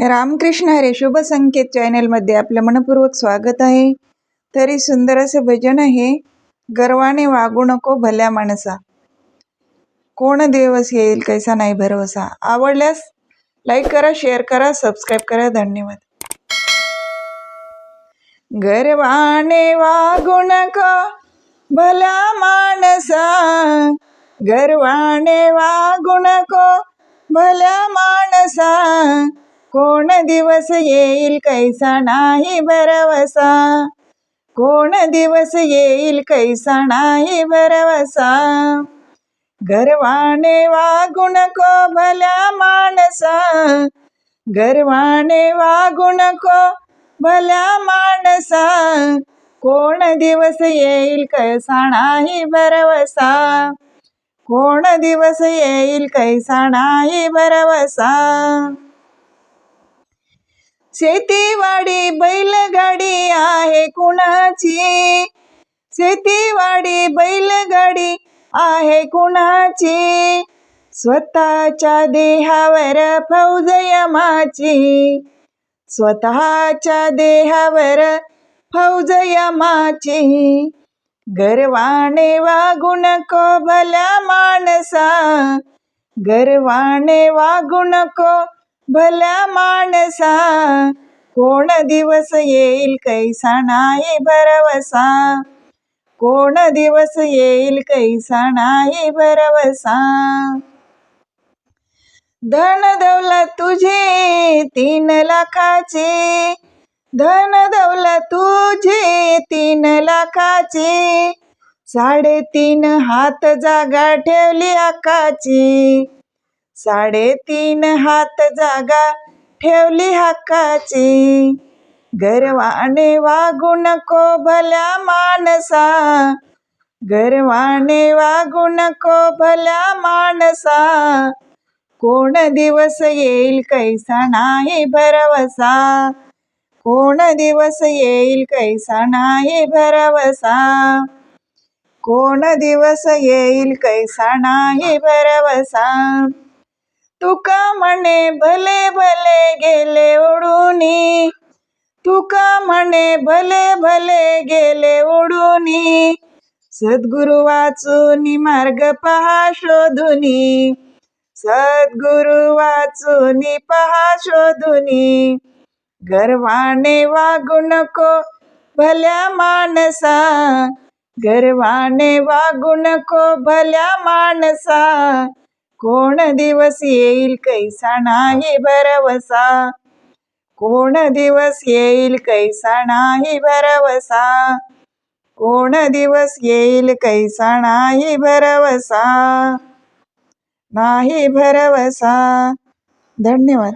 रामकृष्ण हरे शुभ संकेत चॅनलमध्ये आपलं मनपूर्वक स्वागत आहे. तरी सुंदर असं भजन आहे. गर्वाने वागू नको भल्या माणसा. कोण दिवस येईल कैसा नाही भरवसा. आवडल्यास लाईक करा शेअर करा सबस्क्राईब करा. धन्यवाद. गर्वाने वागू नको भल्या माणसा. गर्वाने वागू नको भल्या माणसा. कोण दिवस येईल कैसा नाही भरवसा? कोण दिवस येईल कैसा नाही भरवसा? गर्वाने वागू नको भल्या माणसा. गर्वाने वागू नको भल्या माणसा. कोण दिवस येईल कैसा नाही भरवसा? कोण दिवस येईल कैसा नाही भरवसा? शेतीवाडी बैलगाडी आहे कुणाची? शेतीवाडी बैलगाडी आहे कुणाची? स्वतःच्या देहावर फौज यमाची. स्वतःच्या देहावर फौज यमाची. गर्वाने वागू नको भल्या माणसा. गर्वाने वागू नको भल्या माणसा कोण दिवस येईल कैसा नाही भरवसा? कोण दिवस येईल कैसा नाही भरवसा? धन दौलत तुझे तीन लाखाचे धन दौलत तुझे तीन लाखाचे साडेतीन हात जागा ठेवली आकाची. साडेतीन हात जागा ठेवली हक्काची गर्वाने वागू नको भल्या माणसा. गर्वाने वागू नको भल्या माणसा. कोण दिवस येईल कैसा नाही भरवसा. कोण दिवस येईल कैसा नाही भरवसा. कोण दिवस येईल कैसा नाही भरवसा. तुका म्हणे भले भले गेले ओढूनी? तुका म्हणे भले भले गेले ओढूनी? सद्गुरु वाचूनी मार्ग पहा शोधुनी. सद्गुरु वाचूनी पहा शोधुनी. गर्वाने वागू नको भल्या माणसा. गर्वाने वागू नको भल्या माणसा. कोण दिवस येईल कैसा नाही भरवसा? कोण दिवस येईल कैसा नाही भरवसा? कोण दिवस येईल कैसा नाही भरवसा? नाही भरवसा. धन्यवाद.